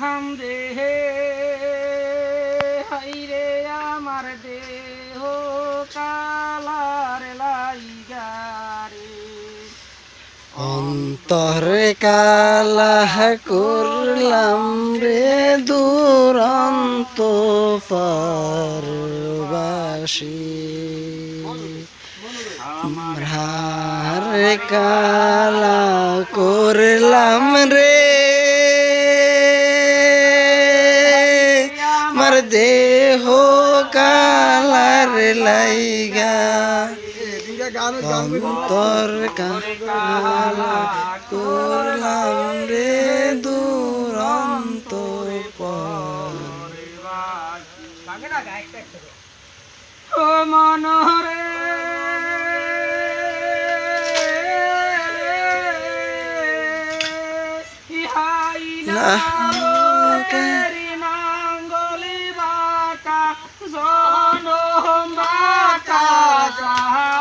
করিলাম দেহ হাইরে আমার দেহ কালার লাইগারে অন্তরে কালা করলাম রে দুরন্ত পারবাসী। ভ্রার কালা করলাম রে দেহ কালার লাইগা। অন্তর কালা করলাম রে দুরন্ত পর। सा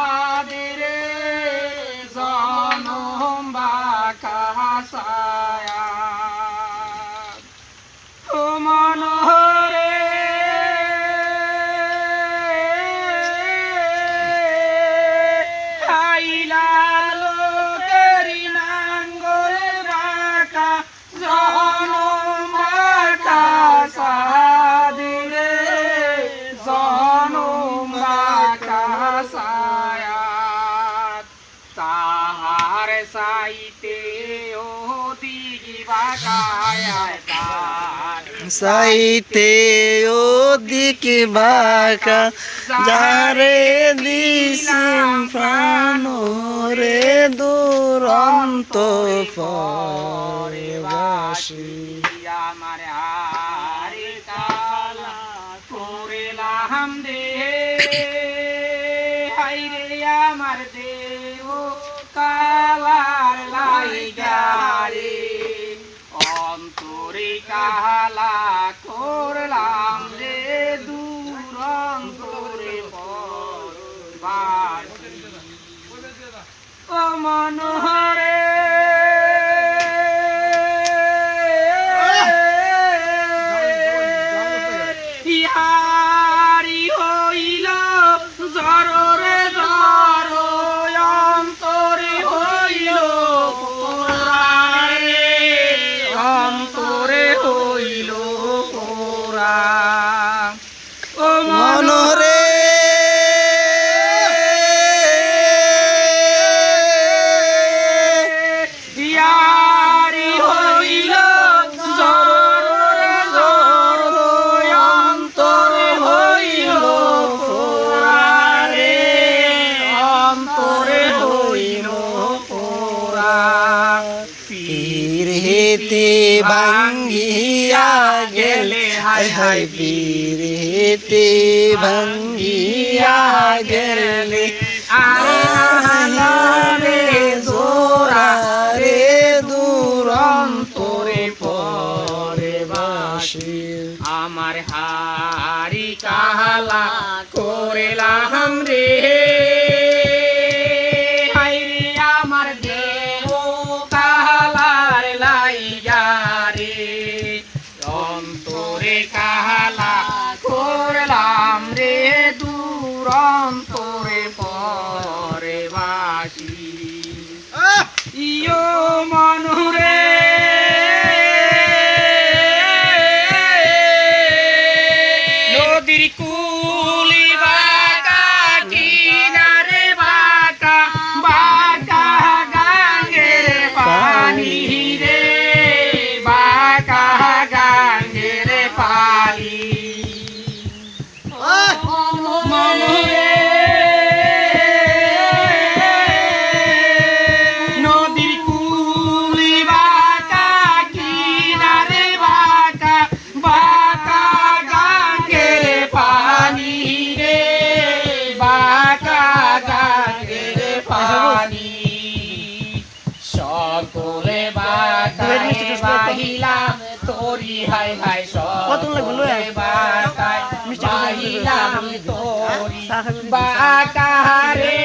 সাইতে ও দিক বাঁকা যারে দিসিম প্রাণ রে দুরন্ত পরবাসী। আমার হারে কালা করিলাম দে হাইরে আমার দেহ ও মনোহরে পীর হেতে ভাঙ্গিয়া গেলে, হায় হায় পীর ভাঙ্গিয়া গেলে। আরে জোরা রে দুরন্তরে পরে বাসী। আমার হারি কালা করেলাম রে। মনুরে। নদীর কুলি বাহিলাম তোরি হাই হাই বাহিলাম তোরি বাঁকারে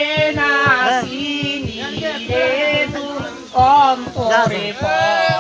রে দূর অন্তরে পরে